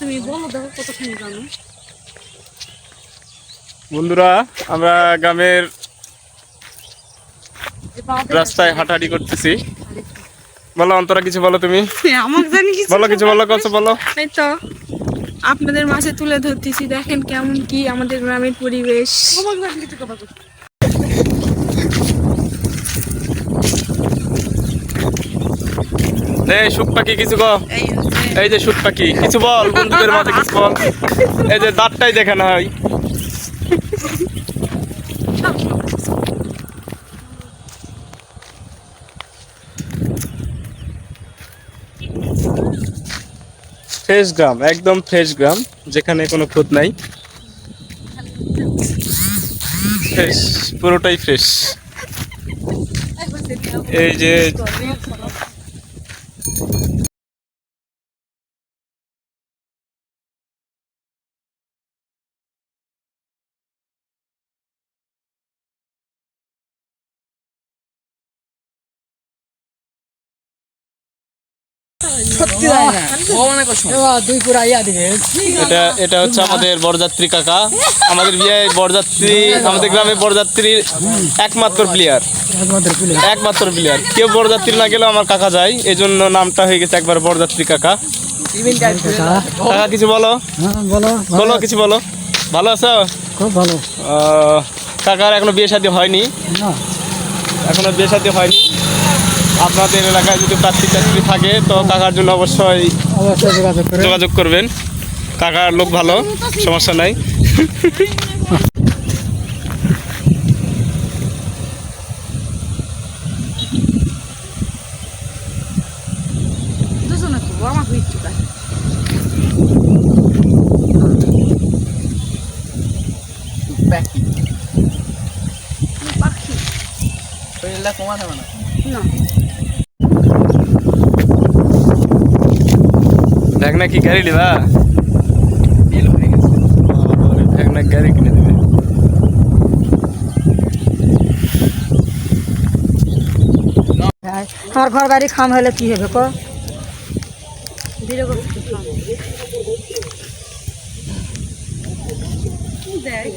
তুমি বলো দেখো কতক্ষণ জানো। বন্ধুরা আমরা গ্রামের রাস্তায় হাঁটাহাঁটি করতেছি। বলো অন্তরা কিছু বলো তুমি? আমাকে জানি কিছু বলো কিছু বলো কিছু বলো? এই তো আপনাদের মাঝে তুলে ধরতেছি দেখেন কেমন কি আমাদের গ্রামের পরিবেশ। এই সুখ পাখি কিছু গো এই যে সুখ পাখি কিছু বল বন্ধুদের মাঝে কিছু বল। এই যে দাঁতটাই দেখে না হয়। ফ্রেশ গ্রাম একদম ফ্রেশ গ্রাম যেখানে কোনো খুঁত নাই। ফ্রেশ পুরোটাই ফ্রেশ এই যে এটা এটা হচ্ছে আমাদের বরযাত্রী কাকা। আমাদের বিয়ে বরযাত্রী আমাদের গ্রামে বরযাত্রীর একমাত্র প্লেয়ার একমাত্র প্লেয়ার কেউ বরযাত্রী না গেলেও আমার কাকা যায়। এই জন্য নামটা হয়ে গেছে একবার বরযাত্রী কাকা। কাকা? কিছু বলো? হ্যাঁ বলো বলো। কিছু বলো। ভালো আছো? খুব ভালো। কাকার এখনও বিয়ে শাদী হয়নি। এখনও বিয়ে শাদী হয়নি। আপনাদের এলাকায় যদি প্রার্থী চাকরি থাকে তো কাকার জন্য অবশ্যই যোগাযোগ করে যোগাযোগ করবেন। কাকার লোক ভালো সমস্যা নাই। পাখি। না। দেখ না কি গাড়ি নিবা গাড়ি কিনে দেবে তোমার ঘর বাড়ি খাম হলে কি হবে কো। দেখ